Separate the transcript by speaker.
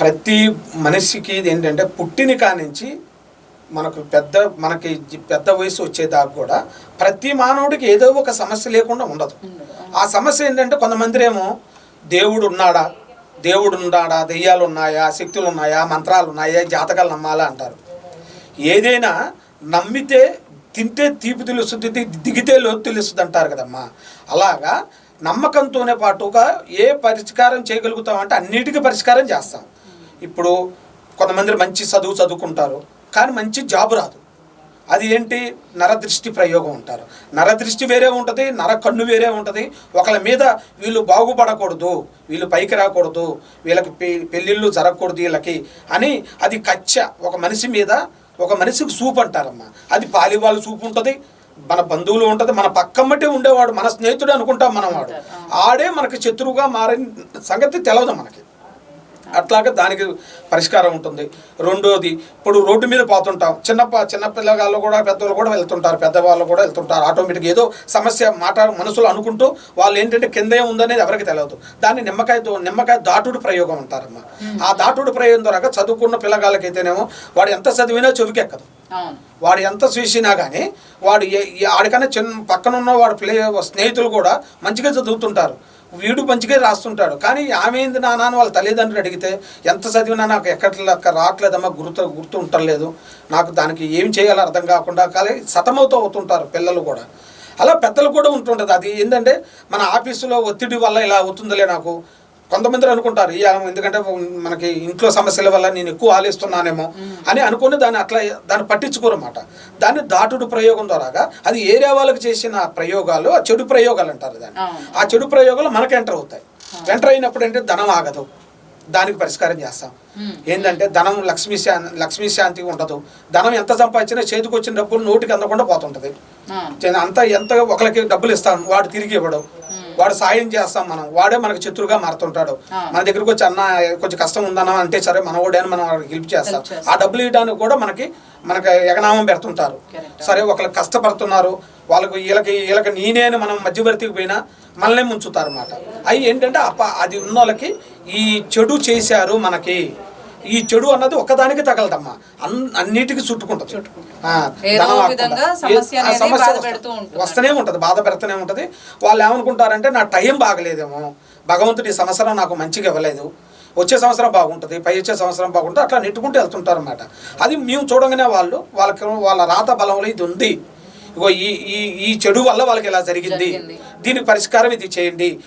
Speaker 1: ప్రతి మనిషికి ఇది ఏంటంటే పుట్టిన కానించి మనకు పెద్ద మనకి పెద్ద వయసు వచ్చేదాకా కూడా ప్రతి మానవుడికి ఏదో ఒక సమస్య లేకుండా ఉండదు. ఆ సమస్య ఏంటంటే కొంతమంది ఏమో దేవుడు ఉన్నాడా దేవుడు ఉన్నాడా దెయ్యాలు ఉన్నాయా శక్తులు ఉన్నాయా మంత్రాలు ఉన్నాయా జాతకాలు నమ్మాలా అంటారు. ఏదైనా నమ్మితే తింటే తీపి తెలుస్తుంది దిగితే లోతు తెలుస్తుంది అంటారు కదమ్మా. అలాగా నమ్మకంతోనే పాటుగా ఏ పరిష్కారం చేయగలుగుతామంటే అన్నిటికీ పరిష్కారం చేస్తాం. ఇప్పుడు కొంతమంది మంచి చదువు చదువుకుంటారు కానీ మంచి జాబ్ రాదు. అది ఏంటి? నరదృష్టి ప్రయోగం అంటారు. నరదృష్టి వేరే ఉంటుంది నర కన్ను వేరే ఉంటుంది. ఒకళ్ళ మీద వీళ్ళు బాగుపడకూడదు వీళ్ళు పైకి రాకూడదు వీళ్ళకి పె- పెళ్ళిళ్ళు జరగకూడదు వీళ్ళకి అని అది కచ్చ. ఒక మనిషి మీద ఒక మనిషికి సూప్ అంటారమ్మా. అది పాలివాళ్ళ సూప్ ఉంటుంది మన బంధువులు ఉంటుంది మన పక్కమ్మటే ఉండేవాడు మన స్నేహితుడు అనుకుంటాం మనం వాడు. ఆడే మనకి శత్రువుగా మారిన సంగతి తెలవదు మనకి. అట్లాగా దానికి పరిష్కారం ఉంటుంది. రెండోది ఇప్పుడు రోడ్డు మీద పోతుంటాం. చిన్న చిన్న పిల్లగాళ్ళు కూడా పెద్దవాళ్ళు కూడా వెళ్తుంటారు. పెద్దవాళ్ళు కూడా వెళ్తుంటారు. ఆటోమేటిక్ ఏదో సమస్య మాట మనసులో అనుకుంటూ వాళ్ళు ఏంటంటే కింద ఉందనేది ఎవరికి తెలియదు దాన్ని నిమ్మకాయతో నిమ్మకాయ దాటుడు ప్రయోగం అంటారమ్మా ఆ దాటుడు ప్రయోగం ద్వారా చదువుకున్న పిల్లగాళ్ళకైతేనేమో వాడు ఎంత చదివినా చెవికెక్కదు. వాడు ఎంత చూసినా కానీ వాడు ఆడికన్నా చిన్న పక్కన ఉన్న వాడు ప్లే స్నేహితులు కూడా మంచిగా చదువుతుంటారు. వీడు మంచిగా రాస్తుంటాడు. కానీ ఆమె ఏంది నాన్న అని వాళ్ళ తల్లిదండ్రులు అడిగితే ఎంత చదివినా నాకు ఎక్కడ రావట్లేదమ్మా గుర్తు గుర్తు ఉండలేదు నాకు దానికి ఏం చేయాలో అర్థం కాకుండా కానీ సతమవుతూ అవుతుంటారు పిల్లలు కూడా. అలా పెద్దలు కూడా ఉంటుంటుంది అది ఏంటంటే మన ఆఫీసులో ఒత్తిడి వల్ల ఇలా అవుతుందిలే నాకు. కొంతమంది అనుకుంటారు "ఈ ఆమె ఎందుకంటే మనకి ఇంట్లో సమస్యల వల్ల నేను ఎక్కువ ఆలోచిస్తున్నానేమో అని అనుకుని దాన్ని అట్లా దాన్ని పట్టించుకోరన్నమాట. దాన్ని దాటుడు ప్రయోగం ద్వారాగా అది ఏరియా వాళ్ళకి చేసిన ప్రయోగాలు ఆ చెడు ప్రయోగాలు అంటారు దాన్ని. ఆ చెడు ప్రయోగాలు మనకు ఎంటర్ అవుతాయి. ఎంటర్ అయినప్పుడు అంటే ధనం ఆగదు. దానికి పరిష్కారం చేస్తాం. ఏంటంటే ధనం లక్ష్మీ శా లక్ష్మీ శాంతి ఉండదు. ధనం ఎంత సంపాదించినా చేతికి వచ్చిన డబ్బులు నోటికి అందకుండా పోతుంటది. అంత ఎంత ఒకరికి డబ్బులు ఇస్తాం వాడు తిరిగి ఇవ్వడు. వాడు సాయం చేస్తాం మనం వాడే మనకు శత్రువుగా మారుతుంటాడు. మన దగ్గరికి వచ్చి అన్న కొంచెం కష్టం ఉందన్నా అంటే సరే మన అని మనం హెల్ప్ చేస్తాం. ఆ డబ్బులు ఇవ్వడానికి కూడా మనకి మనకి ఎగనామం పెడుతుంటారు. సరే ఒకళ్ళు కష్టపడుతున్నారు వాళ్ళకు వీళ్ళకి వీళ్ళకి నేనే అని మనం మధ్యవర్తికి పోయినా మనల్ని ముంచుతారు అన్నమాట అవి ఏంటంటే అప్ప అది ఉన్న వాళ్ళకి ఈ చెడు చేశారు మనకి ఈ చెడు అన్నది ఒక్కదానికి తగలదమ్మా. అన్ అన్నిటికీ చుట్టుకుంటుంది.
Speaker 2: సమస్య.
Speaker 1: వస్తూనే ఉంటుంది బాధ పెడుతూనే ఉంటుంది. వాళ్ళు ఏమనుకుంటారంటే నా టైం బాగలేదేమో భగవంతుడి ఈ సంవత్సరం నాకు మంచిగా ఇవ్వలేదు వచ్చే సంవత్సరం బాగుంటుంది పై వచ్చే సంవత్సరం బాగుంటుంది అట్లా నెట్టుకుంటూ వెళ్తుంటారు అనమాట అది మేము చూడగానే వాళ్ళు వాళ్ళకి వాళ్ళ రాత బలంలో ఇది ఉంది. ఇగో ఈ ఈ ఈ చెడు వల్ల వాళ్ళకి ఇలా జరిగింది.
Speaker 2: జరిగింది.
Speaker 1: దీనికి పరిష్కారం ఇది చేయండి.